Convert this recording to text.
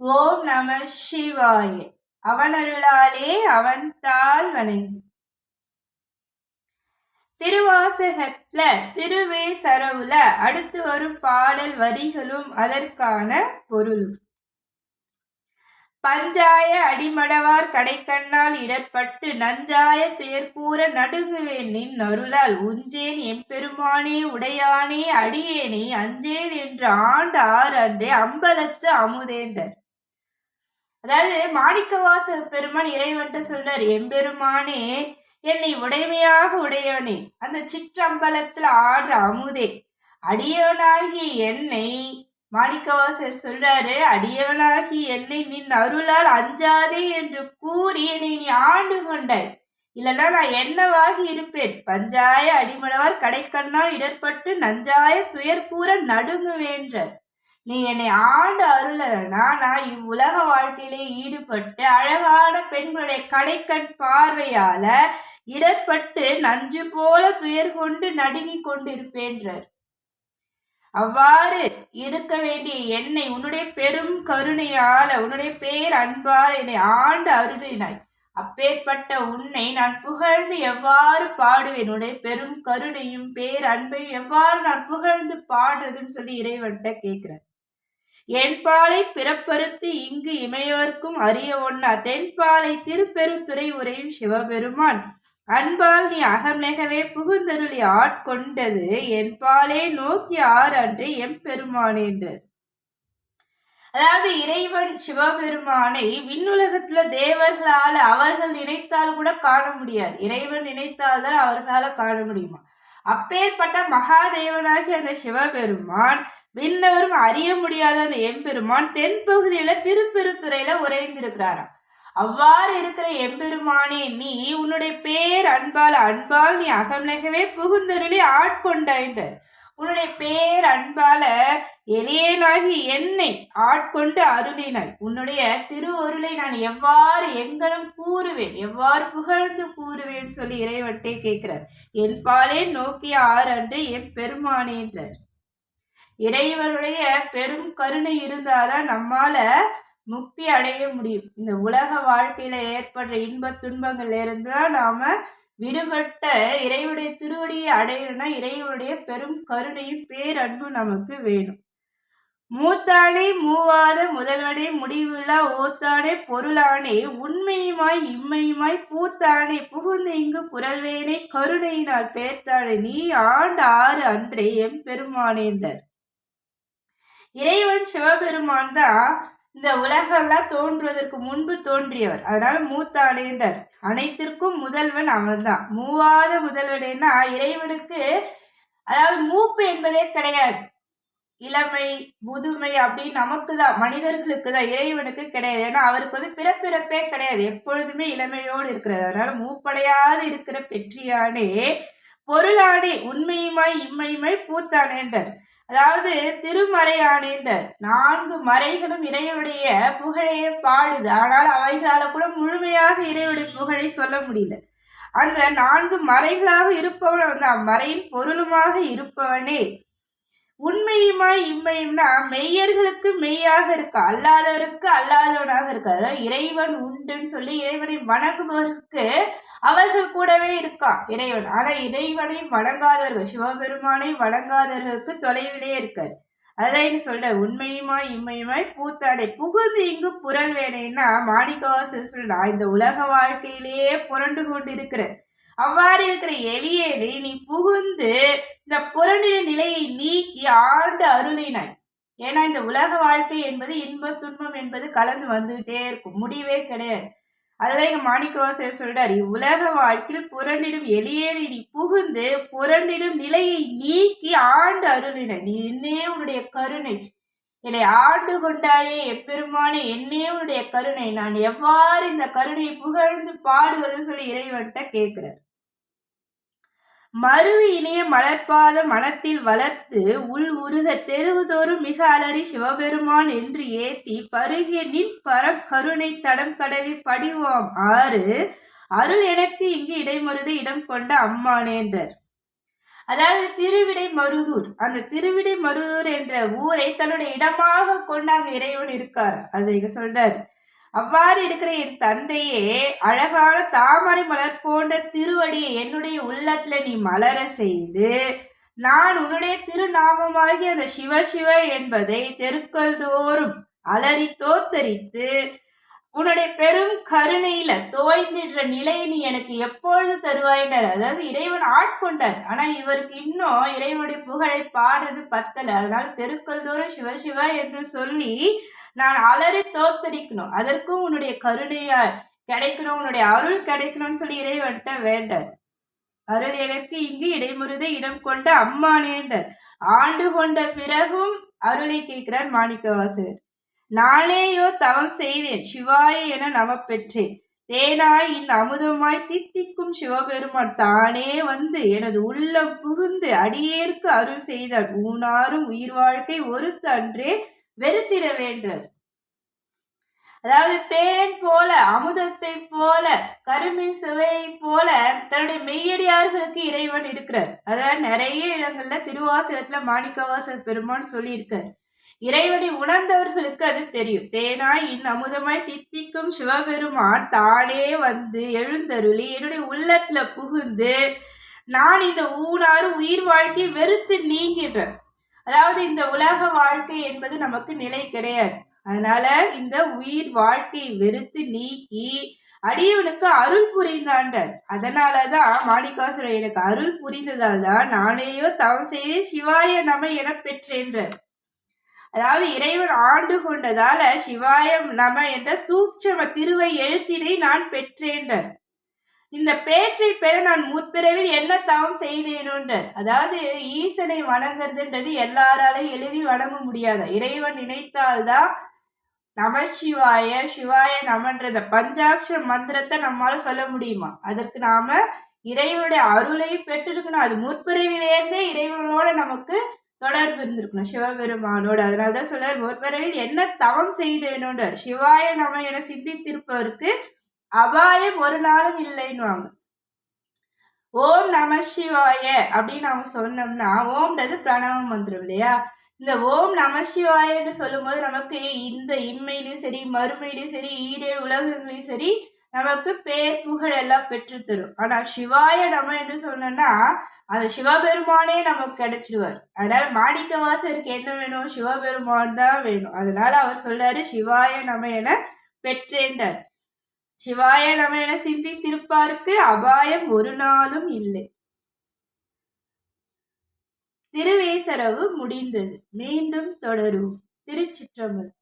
ஓம் நம சிவாய. அவனருளாலே அவன் தால் வணங்கி. திருவாசகத்துல திருவே சரவுல அடுத்து வரும் பாடல் வரிகளும் அதற்கான பொருளும். பஞ்சாய அடிமடவார் கடைக்கண்ணால் இடர்பட்டு நஞ்சாய துயர்கூற நடுங்குவேன் நின் அருளால் உஞ்சேன் எம்பெருமானே உடையானே அடியேனே அஞ்சேன் என்று ஆண்டு ஆறு அன்றே அம்பலத்து அமுதேண்டர் அதாவது மாணிக்கவாச பெருமான் இறைவன்ட்டு சொல்றார் எம்பெருமானே என்னை உடைமையாக உடையவனே அந்த சிற்றம்பலத்துல ஆடுற அமுதே அடியவனாகிய என்னை மாணிக்கவாசர் சொல்றாரு அடியவனாகி என்னை நின் அருளால் அஞ்சாதே என்று கூறி என்னை நீ ஆண்டு கொண்டாய். இல்லைன்னா நான் என்னவாகி இருப்பேன்? பஞ்சாய அடிமளவார் கடைக்கண்ணால் இடர்பட்டு நஞ்சாய துயர் கூற நடுங்குவேன்றார் நீ என்னை ஆண்டு அருளனா நான் இவ்வுலக வாழ்க்கையிலே ஈடுபட்டு அழகான பெண்களுடைய கடைக்கண் பார்வையால இடர்பட்டு நஞ்சு போல துயர் கொண்டு நடுங்கி கொண்டிருப்பேன்றார். அவ்வாறு இருக்க வேண்டிய என்னை உன்னுடைய பெரும் கருணையால உன்னுடைய பேர் அன்பால் என்னை ஆண்டு அருளினாய். அப்பேற்பட்ட உன்னை நான் புகழ்ந்து எவ்வாறு பாடுவேன்? உன்னுடைய பெரும் கருணையும் பேர் அன்பையும் எவ்வாறு நான் புகழ்ந்து பாடுறதுன்னு சொல்லி இறைவன்கிட்ட கேட்கிறேன் என்பாலை பிறப்பறுத்து இங்கு இமையோர்க்கும் அரிய ஒன்னா தென்பாலை திருப்பெருந்துறை உரையும் சிவபெருமான். அன்பால் நீ அகநெகவே புகுந்தருளி ஆட்கொண்டது. என்பாலே நோக்கி ஆறு அன்று எம்பெருமானேன்று அதாவது இறைவன் சிவபெருமானை விண்ணுலகத்துல தேவர்களால் அவர்கள் நினைத்தால் கூட காண முடியாது. இறைவன் நினைத்தால் தான் அவர்களால் காண முடியுமா? அப்பேற்பட்ட மகாதேவனாகிய அந்த சிவபெருமான் விண்ணவரும் அறிய முடியாத அந்த எம்பெருமான் தென்பகுதியில திருப்பெருத்துறையில உறைந்திருக்கிறாராம். அவ்வாறு இருக்கிற எம்பெருமானே நீ உன்னுடைய பேர் அன்பால் அன்பால் நீ அகம்லகவே புகுந்தருளி ஆட்கொண்டாயின்றார் உன்னுடைய பேர் அன்பால எளியனாகி என்னை ஆட்கொண்டு அருளினாய். உன்னுடைய திருவருளை நான் எவ்வாறு எங்கனம் கூறுவேன்? எவ்வாறு புகழ்ந்து கூறுவேன் சொல்லி இறைவன்ட்டே கேட்கிறார். என் பாலே நோக்கிய ஆறு அன்று என் பெருமானேன்றார் இறைவனுடைய பெரும் கருணை இருந்தாதான் நம்மால முக்தி அடைய முடியும். இந்த உலக வாழ்க்கையில ஏற்படுற இன்ப துன்பங்கள்ல இருந்து நாம விடுபட்ட இறைவனுடைய திருவடியை அடையணும்னா இறைவனுடைய பெரும் கருணையும் பேரன்பும் நமக்கு வேணும். மூத்தானே மூவாத முதல்வனே முடிவில்லா ஓத்தானே பொருளானே உண்மையுமாய் இம்மையுமாய் பூத்தானே புகுந்து இங்கு புரல்வேனே கருணையினால் பேர்த்தானே நீ ஆண்டு ஆறு அன்றே எம் பெருமானேந்தர் இறைவன் சிவபெருமான் தான் இந்த உலகெல்லாம் தோன்றுவதற்கு முன்பு தோன்றியவர். அதனால மூத்தானேண்டர் அனைத்திற்கும் முதல்வன் அவன் தான் மூவாத முதல்வனேன்னா இறைவனுக்கு அதாவது மூப்பு என்பதே கிடையாது. இளமை முதுமை அப்படின்னு நமக்கு தான் மனிதர்களுக்கு தான் இறைவனுக்கு கிடையாது. ஏன்னா அவருக்கு வந்து பிறப்பிறப்பே கிடையாது. எப்பொழுதுமே இளமையோடு இருக்கிறது அதனால மூப்படையாது இருக்கிற பெற்றியானே பொருளானே உண்மையுமாய் இம்மையுமாய் பூத்தானேண்டர் அதாவது திருமறையானேண்டர் நான்கு மறைகளும் இறைவனுடைய புகழையே பாடுது. ஆனால் அவைகளால் கூட முழுமையாக இறைவனுடைய புகழை சொல்ல முடியல. அந்த நான்கு மறைகளாக இருப்பவன் வந்து அம்மறையின் பொருளுமாக இருப்பவனே. உண்மையுமாய் இம்மையும்னா மெய்யர்களுக்கு மெய்யாக இருக்க அல்லாதவருக்கு அல்லாதவனாக இருக்க. அதாவது இறைவன் உண்டுன்னு சொல்லி இறைவனை வணங்குபவருக்கு அவர்கள் கூடவே இருக்கான் இறைவன். ஆனா இறைவனை வணங்காதவர்கள் சிவபெருமானை வணங்காதவர்களுக்கு தொலைவிலே இருக்காரு. அதான் சொல்ற உண்மையுமாய் இம்மையுமாய் பூத்தாடை. புகுந்து இங்கு புரள் வேணைன்னா மாணிக்கவாசன் சொல்ல இந்த உலக வாழ்க்கையிலேயே புரண்டு கொண்டு இருக்கிறேன் அவ்வாறு இருக்கிற எளியனை நீ புகுந்து இந்த புறநிலை நிலையை நீக்கி ஆண்டு அருளினாய். ஏன்னா இந்த உலக வாழ்க்கை என்பது இன்ப துன்பம் என்பது கலந்து வந்துகிட்டே இருக்கும். முடிவே கிடையாது. அதுதான் எங்க மாணிக்கவாசர் சொல்றாரு. இவ்வுலக வாழ்க்கையில் புறண்டிடும் எளியேறி நீ புகுந்து புறண்டிடும் நிலையை நீக்கி ஆண்டு அருளின நீ என்னே உன்னுடைய கருணை. என்னை ஆண்டு கொண்டாயே எப்பெருமானே என்னே உன்னுடைய கருணை. நான் எவ்வாறு இந்த கருணையை புகழ்ந்து பாடுவதுன்னு சொல்லி இறைவன்கிட்ட கேட்கிறார். மருவி இணைய மலர்பாத மனத்தில் வளர்த்து உள் உருக தெருவுதோறும் மிக அலறி சிவபெருமான் என்று ஏத்தி பருகிய நின் பரம் கருணை தடம் கடலில் படிவாம் ஆறு. அருள் எனக்கு இங்கு இடைமருது இடம் கொண்ட அம்மானேன்றர் அதாவது திருவிடை மருதூர் அந்த திருவிடை மருதூர் என்ற ஊரை தன்னுடைய இடமாக கொண்டாங்க இறைவன் இருக்கார். அதை இங்க சொல்றாரு. அவ்வாறு இருக்கிற என் தந்தையே அழகான தாமரை மலர் போன்ற திருவடியை என்னுடைய உள்ளத்துல நீ மலர செய்து நான் உன்னுடைய திருநாமமாகிய அந்த சிவ சிவ என்பதை தெருக்கள் தோறும் அலறி தோத்தரித்து உன்னுடைய பெரும் கருணையில தோய்ந்திடுற நிலையை நீ எனக்கு எப்பொழுது தருவாயின்றார். அதாவது இறைவன் ஆட்கொண்டார். ஆனா இவருக்கு இன்னும் இறைவனுடைய புகழை பாடுறது பத்தல. அதனால தெருக்கள் தோறும் சிவ என்று சொல்லி நான் அலறி தோத்தரிக்கணும் அதற்கும் உன்னுடைய கருணையா கிடைக்கணும் உன்னுடைய அருள் கிடைக்கணும்னு சொல்லி இறைவன்கிட்ட வேண்டார். அருள் எனக்கு இங்கு இடைமுறுதை இடம் கொண்ட அம்மானேண்டார் ஆண்டு கொண்ட பிறகும் அருளை கேட்கிறார் மாணிக்கவாசகர். நானேயோ தவம் செய்தேன் சிவாய என நம பெற்றேன் தேனாய் இன் அமுதமாய் தித்திக்கும் சிவபெருமான் தானே வந்து எனது உள்ளம் புகுந்து அடியேற்கு அருள் செய்தார் ஊனாரும் உயிர் வாழ்க்கை ஒருத்த அன்றே வெறுத்திட வேண்டது அதாவது தேன் போல அமுதத்தை போல கருமின் சுவையை போல தன்னுடைய மெய்யடியார்களுக்கு இறைவன் இருக்கிறார். அதாவது நிறைய இடங்கள்ல திருவாசகத்துல மாணிக்கவாச பெருமான் சொல்லியிருக்கார். இறைவனை உணர்ந்தவர்களுக்கு அது தெரியும். தேனாய் இன் அமுதமாய் தித்திக்கும் சிவபெருமான் தானே வந்து எழுந்தருளி என்னுடைய உள்ளத்துல புகுந்து நான் இந்த ஊனாறு உயிர் வாழ்க்கையை வெறுத்து நீங்கிடுறேன். அதாவது இந்த உலக வாழ்க்கை என்பது நமக்கு நிலை கிடையாது. அதனால இந்த உயிர் வாழ்க்கையை வெறுத்து நீக்கி அடியவனுக்கு அருள் புரிந்தாண்டார். அதனாலதான் மாணிக்காசுரர் எனக்கு அருள் புரிந்ததால் தான் நானேயோ தவம் செய்து சிவாய நம என பெற்றேன்றார். அதாவது இறைவன் ஆண்டு கொண்டதால சிவாயம் நம என்ற சூட்சம திருவை எழுத்தினை நான் பெற்றேன்றார். இந்த பேற்றை பெற நான் முற்பிறவில் என்ன தவம் செய்தேனுன்றார் அதாவது ஈசனை வணங்குறதுன்றது எல்லாராலையும் எளிதில் வணங்க முடியாது? இறைவன் நினைத்தால்தான் நம சிவாய சிவாய நமன்றத பஞ்சாட்சர மந்திரத்தை நம்மால சொல்ல முடியுமா? அதற்கு நாம இறைவனுடைய அருளை பெற்றிருக்கணும். அது முற்பிறவிலேருந்தே இறைவனோட நமக்கு தொடர்பு இருந்திருக்கணும். சிவபெருமானோடு. அதனால தான் சொல்றார் முற்பரவில் என்ன தவம் செய்தேனோன்றார் சிவாய நம்ம என சிந்தித்திருப்பவருக்கு அபாயம் ஒரு நாளும் இல்லைன்னுவாங்க. ஓம் நம சிவாய அப்படின்னு நாம சொன்னோம்னா ஓம்ன்றது பிரணவ மந்திரம் இல்லையா? இந்த ஓம் நம சிவாயன்னு சொல்லும்போது நமக்கு இந்த இம்மையிலையும் சரி மறுமையிலையும் சரி ஈரே உலகங்களையும் சரி நமக்கு பேர் புகழ் எல்லாம் பெற்றுத்தரும் ஆனால் சிவாய நம்ம என்ன சொன்னோம்னா அந்த சிவபெருமானே நமக்கு கிடைச்சிடுவார். அதனால மாணிக்க வாசருக்கு என்ன வேணும்? சிவபெருமான் தான் வேணும். அதனால அவர் சொல்றாரு சிவாய நம்ம என பெற்றேன்றார். சிவாய நம்ம என சிந்தித்திருப்பாருக்கு அபாயம் ஒரு நாளும் இல்லை. திருவேசரவு முடிந்தது. மீண்டும் தொடரும் திருச்சிற்றம்பலம்.